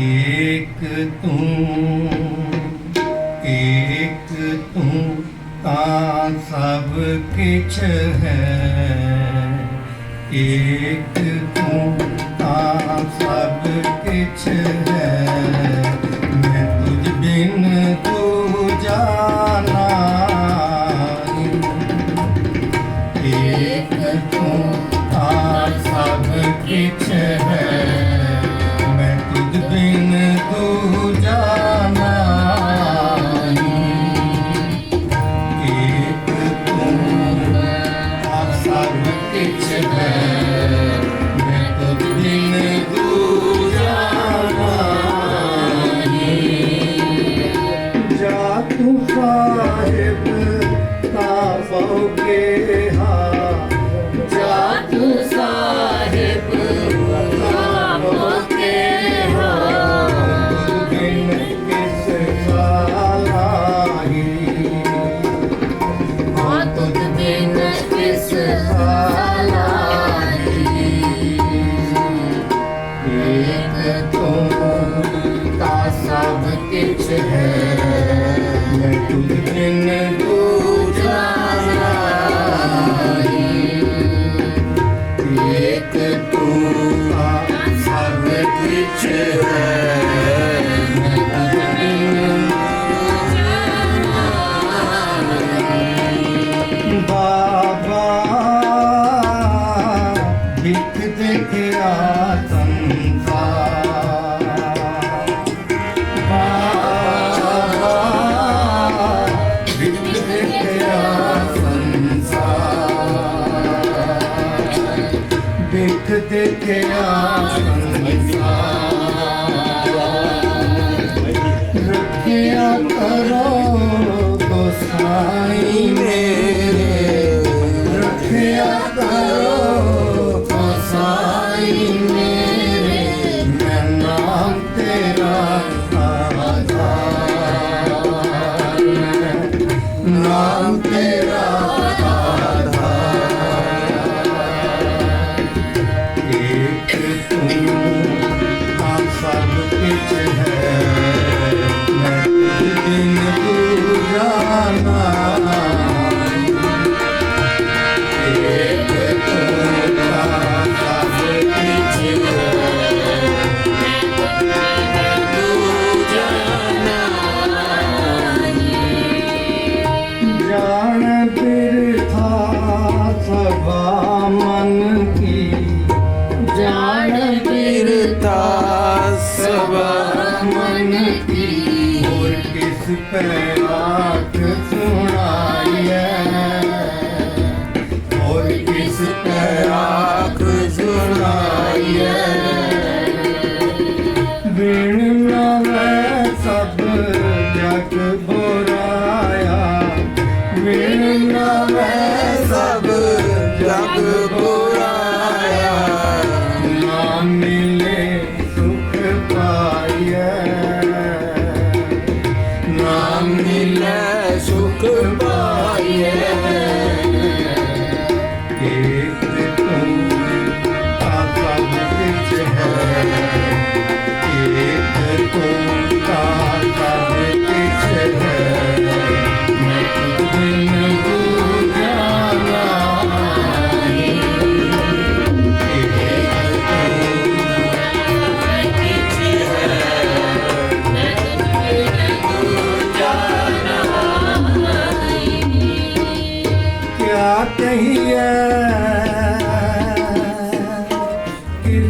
ਏਕ ਤੂੰ, ਇੱਕ ਤੂੰ ਤਾਂ ਸਭ ਕਿਛ ਹੈ। ਏਕ ਤੂੰ ਤਾਂ ਸਭ ਕਿਛ ਹੈ। ਮੈਂ ਤੁਝ ਬਿਨ ਤੂੰ ਜਾਣਾ ਏਕ ਤੂੰ ਤਾਂ ਸਭ ਕਿਛ ਹੈ। Oh. Thank you. Krishna Yeah.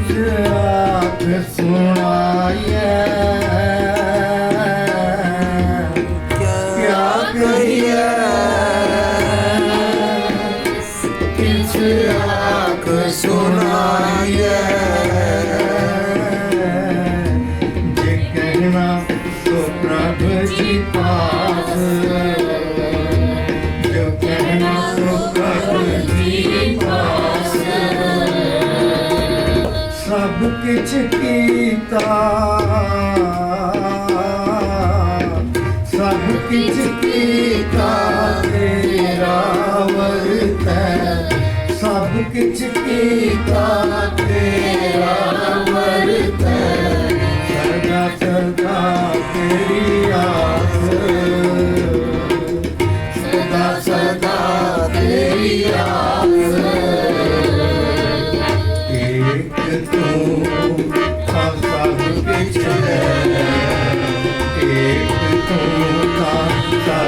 किस आँख ਸਭ ਕਿਛ ਕੀਤਾ। ਸਭ ਕਿਛ ਕੀਤਾ ਤੇਰਾ ਵਰਤੈ ਸਭ ਕਿਛ ਕੀਤਾ ਤੇਰਾ ਵਰਤੈ ਸਰਦਾ ਸਰਦਾ ਤੇਰੀ ਆਸ। ਸਦਾ ਸਦਾ ਤੇਰੀ ਆਸ। ਤੂੰ ਕਾ